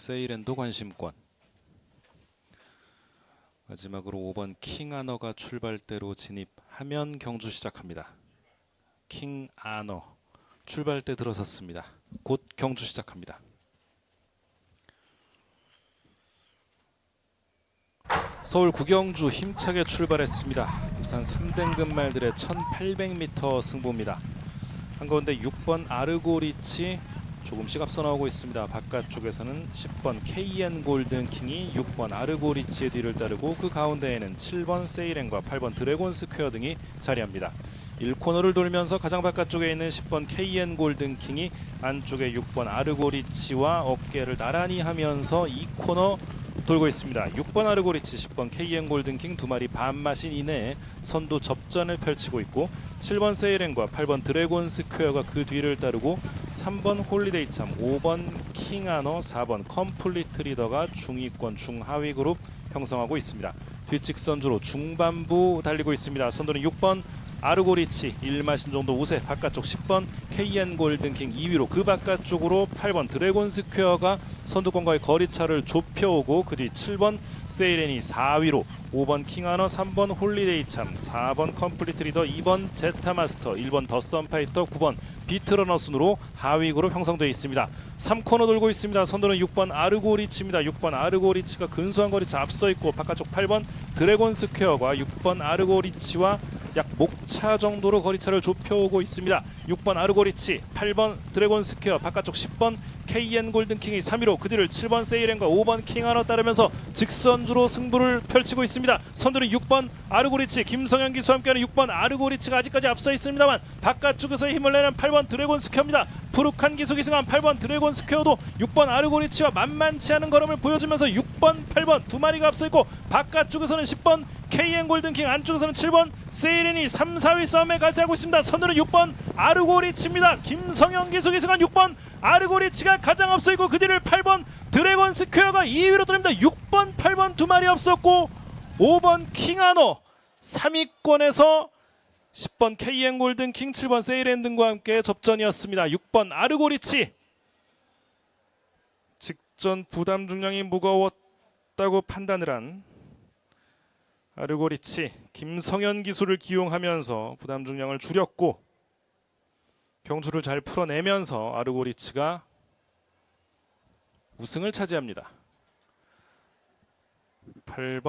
세이렌도 관심권. 마지막으로 5번 킹아너가 출발대로 진입하면 경주 시작합니다. 킹아너 출발대 들어섰습니다. 곧 경주 시작합니다. 서울 구경주 힘차게 출발했습니다. 부산 3등급 말들의 1800m 승부입니다. 한가운데 6번 아르고리치 조금씩 앞서 나오고 있습니다. 바깥쪽에서는 10번 KN 골든킹이 6번 아르고리치의 뒤를 따르고 그 가운데에는 7번 세이렌과 8번 드래곤 스퀘어 등이 자리합니다. 1코너를 돌면서 가장 바깥쪽에 있는 10번 KN 골든킹이 안쪽에 6번 아르고리치와 어깨를 나란히 하면서 2코너 돌고 있습니다. 6번 아르고리치, 10번 KN 골든킹 두 마리 반마신 이내에 선두 접전을 펼치고 있고 7번 세이렌과 8번 드래곤 스퀘어가 그 뒤를 따르고 3번 홀리데이 참, 5번 킹아너, 4번 컴플리트 리더가 중위권 중하위 그룹 형성하고 있습니다. 뒷직선주로 중반부 달리고 있습니다. 선두는 6번 아르고리치 1마 신 정도 우세 바깥쪽 10번 KN 골든킹 2위로 그 바깥쪽으로 8번 드래곤 스퀘어가 선두권과의 거리차를 좁혀오고 그 뒤 7번 세이렌이 4위로 5번 킹하너 3번 홀리데이 참 4번 컴플리트 리더 2번 제타마스터 1번 더썬파이터 9번 비트러너 순으로 하위 그룹 형성되어 있습니다. 3코너 돌고 있습니다. 선두는 6번 아르고리치입니다. 6번 아르고리치가 근소한 거리차 앞서 있고 바깥쪽 8번 드래곤 스퀘어가 6번 아르고리치와 약 목차 정도로 거리차를 좁혀오고 있습니다. 6번 아르고리치, 8번 드래곤 스퀘어, 바깥쪽 10번 KN 골든킹이 3위로 그 뒤를 7번 세이렌과 5번 킹하너 따르면서 직선주로 승부를 펼치고 있습니다. 선두는 6번 아르고리치, 김성현 기수와 함께하는 6번 아르고리치가 아직까지 앞서 있습니다만 바깥쪽에서 힘을 내는 8번 드래곤 스퀘어입니다. 푸룩한 기속이 승한 8번 드래곤 스퀘어도 6번 아르고리치와 만만치 않은 걸음을 보여주면서 6번, 8번 두 마리가 앞서 있고 바깥쪽에서는 10번 KN 골든킹 안쪽에서는 7번 세이렌이 3, 4위 싸움에 가세하고 있습니다. 선두는 6번 아르고리치입니다. 김성현 기속이 승한 6번 아르고리치가 가장 앞서 있고 그 뒤를 8번 드래곤 스퀘어가 2위로 돌립니다. 6번, 8번 두 마리 앞섰고 5번 킹아노 3위권에서 10번 KN 골든 킹 7번 세이렌 등과 함께 접전이었습니다. 6번 아르고리치 직전 부담 중량이 무거웠다고 판단을 한 아르고리치 김성현 기수를 기용하면서 부담 중량을 줄였고 경주를 잘 풀어내면서 아르고리치가 우승을 차지합니다. 8번